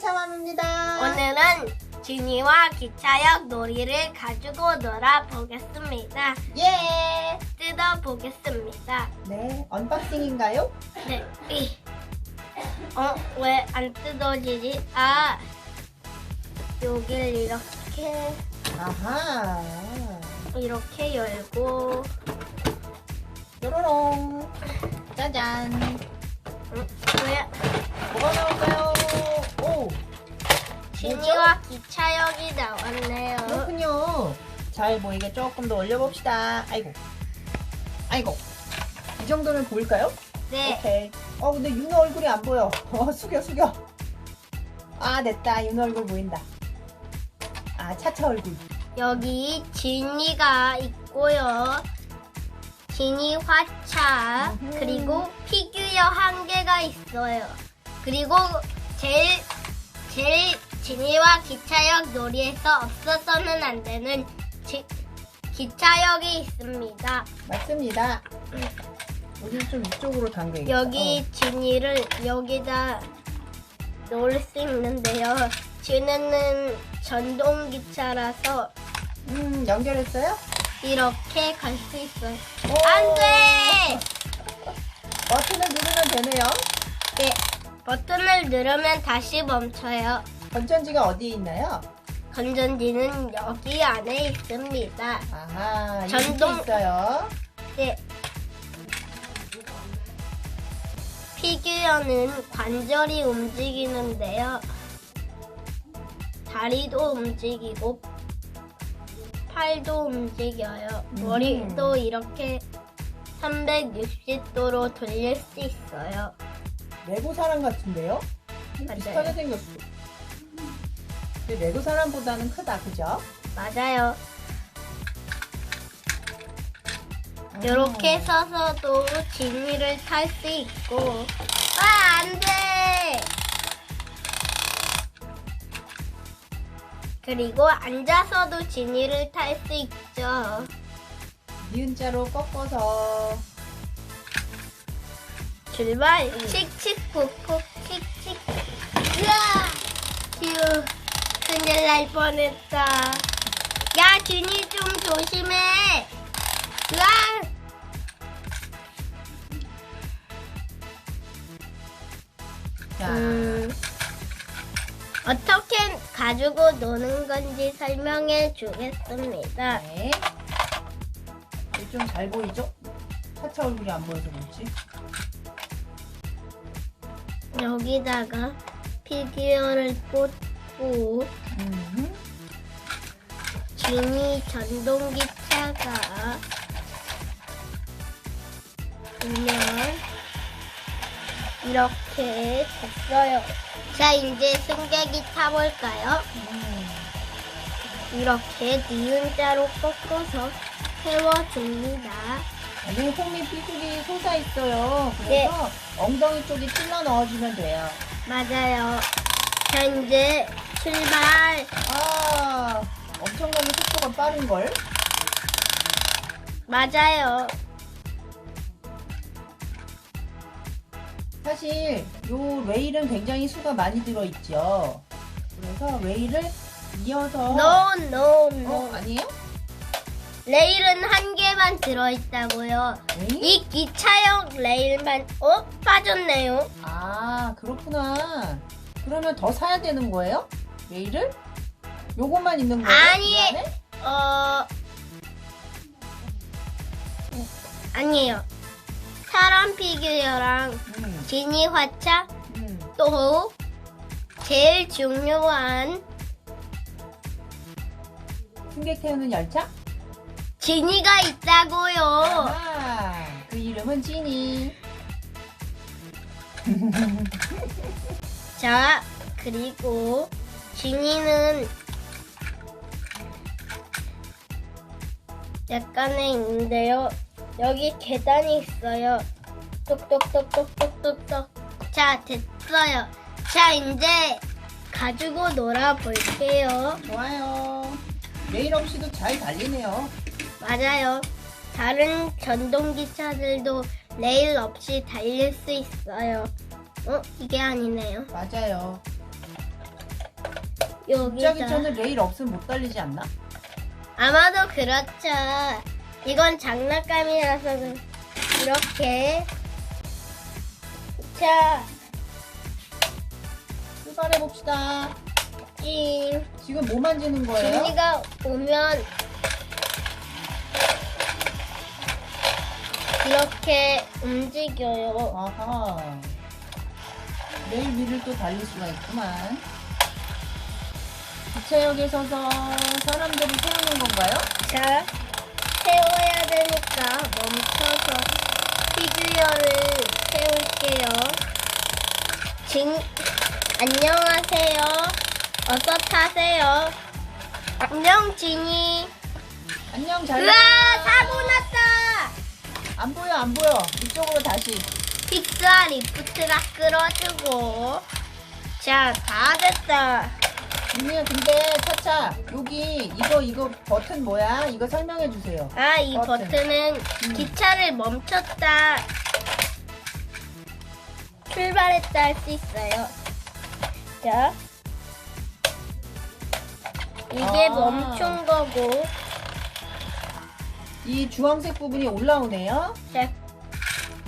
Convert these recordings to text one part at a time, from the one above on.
차차맘입니다. 오늘은 지니와 기차역 놀이를 가지고 놀아보겠습니다. 예. 뜯어보겠습니다. 네, 언박싱인가요? 네. 이. 어, 왜 안 뜯어지지? 아, 여길 이렇게, 아하. 이렇게 열고, 뾰로롱. 짜잔. 음, 왜 지니와 기차역이 나왔네요. 그렇군요. 잘 보이게 조금 더 올려봅시다. 아이고. 아이고. 이 정도면 보일까요? 네. 오케이. 어, 근데 윤호 얼굴이 안 보여. 어, 숙여, 숙여. 아, 됐다. 윤호 얼굴 보인다. 아, 차차 얼굴. 여기 지니가 있고요. 지니 화차 음흠. 그리고 피규어 한 개가 있어요. 그리고 제일 제일 지니와 기차역 놀이에서 없어서는 안 되는 지- 기차역이 있습니다. 맞습니다. 우리 좀 이쪽으로 당겨야겠다. 여기 지니를 여기다 놓을 수 있는데요. 지니는 전동 기차라서 어. 음, 연결했어요? 이렇게 갈 수 있어요. 오! 안 돼! 버튼을 누르면 되네요. 네, 버튼을 누르면 다시 멈춰요. 건전지가 어디에 있나요? 건전지는 여기 안에 있습니다. 아하, 전동- 있어요. 네. 피규어는 관절이 움직이는데요. 다리도 움직이고, 팔도 움직여요. 음. 머리도 이렇게 360도로 돌릴 수 있어요. 레고 사람 같은데요? 맞아요. 비슷하게 생겼어. 근데 레고 사람보다는 크다, 그죠? 맞아요. 이렇게 음. 서서도 지니를 탈 수 있고. 아 안돼! 그리고 앉아서도 지니를 탈 수 있죠. 니은자로 꺾어서. 출발. 칙칙폭폭 칙칙. 으아! 휴 큰일 날 뻔했다 야 지니 좀 조심해 으아 자, 음, 어떻게 가지고 노는 건지 설명해 주겠습니다. 네. 좀 잘 보이죠? 차차 얼굴이 안 보여서 그렇지? 여기다가 피규어를 꽂 고 음. 지니 전동기차가 오면 이렇게 됐어요. 자, 이제 승객이 타볼까요? 음. 이렇게 니은자로 꺾어서 세워줍니다. 여기 홈이 삐죽이 솟아 있어요. 그래서 네. 엉덩이 쪽에 찔러 넣어주면 돼요. 맞아요. 자, 이제 출발. 아, 엄청나게 속도가 빠른 걸. 맞아요. 사실 요 레일은 굉장히 수가 많이 들어 있죠. 그래서 레일을 이어서 No, no, 어 no. 아니에요? 레일은 한 개만 들어있다고요. 에이? 이 기차역 레일만, 어? 빠졌네요. 아 그렇구나. 그러면 더 사야 되는 거예요? 레일을? 요것만 있는 거예요? 아니. 이 안에? 어, 아니에요. 사람 피규어랑 음, 지니 화차, 음. 또 제일 중요한 승객 태우는 열차? 지니가 있다고요. 아, 그 이름은 지니. 자, 그리고 지니는 약간에 있는데요. 여기 계단이 있어요. 똑똑똑똑똑똑똑. 자, 됐어요. 자, 이제 가지고 놀아볼게요. 좋아요. 레일 없이도 잘 달리네요. 맞아요. 다른 전동기차들도 레일 없이 달릴 수 있어요. 어? 이게 아니네요. 맞아요. 여기다. 갑자기 저는 레일 없으면 못 달리지 않나? 아마도 그렇죠. 이건 장난감이라서 그- 이렇게. 자, 출발해 봅시다. 찡. 지금 뭐 만지는 거예요? 진이가 오면 이렇게 움직여요. 아하. 레일 위를 또 달릴 수가 있구만. 기차역에 서서 사람들을 태우는 건가요? 자, 세워야 되니까 멈춰서 피규어를 세울게요. 진, 안녕하세요. 어서 타세요. 안녕, 진이. 안녕, 잘 가. 사고 났다! 안 보여, 안 보여. 이쪽으로 다시. 픽스와 리프트가 끌어주고. 자, 다 됐다. 유미야, 근데 차차, 여기 이거, 이거 버튼 뭐야? 이거 설명해 주세요. 아, 이 버튼. 버튼은 음. 기차를 멈췄다, 출발했다 할 수 있어요. 자. 이게 아. 멈춘 거고, 이 주황색 부분이 올라오네요. 자.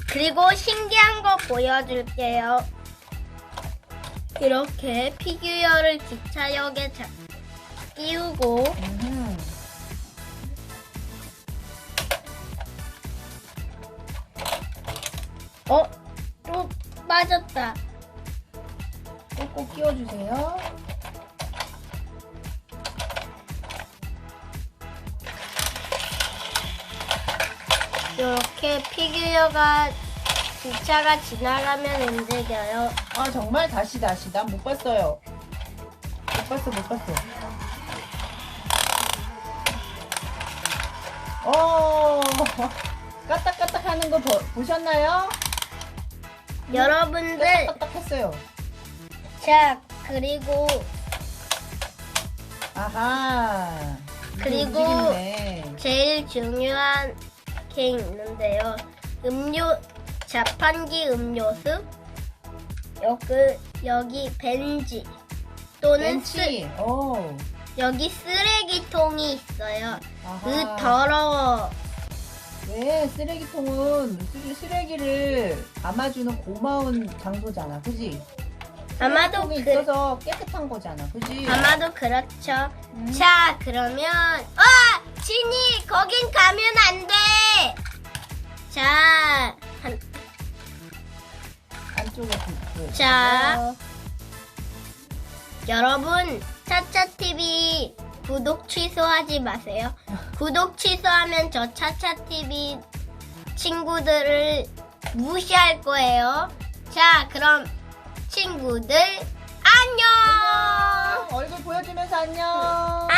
그리고 신기한 거 보여줄게요. 이렇게 피규어를 기차역에 자, 끼우고, 음흠. 어? 또 빠졌다. 꼭꼭 끼워주세요. 이렇게 피규어가 기차가 지나가면 움직여요. 아, 정말 다시, 다시. 난 못 봤어요. 못 봤어, 못 봤어. 어, 까딱까딱 하는 거 보, 보셨나요? 여러분들, 까딱까딱 했어요. 자, 그리고 아하. 그리고 움직이네. 제일 중요한 게 있는데요. 음료, 자판기 음료수, 여기, 여기 벤지, 또는 쓰, 벤치. 오. 여기 쓰레기통이 있어요. 아하. 으, 더러워. 왜 쓰레기통은 쓰- 쓰레기를 담아주는 고마운 장소잖아, 그지? 아마도 쓰레기통이 그, 있어서 깨끗한 거잖아, 그지? 아마도 그렇죠. 음. 자, 그러면 어, 진이 거긴 가 안쪽에 그, 자. 여러분, 차차 TV 구독 취소하지 마세요. 구독 취소하면 저 차차 TV 친구들을 무시할 거예요. 자, 그럼 친구들 안녕. 얼굴 보여주면서 안녕.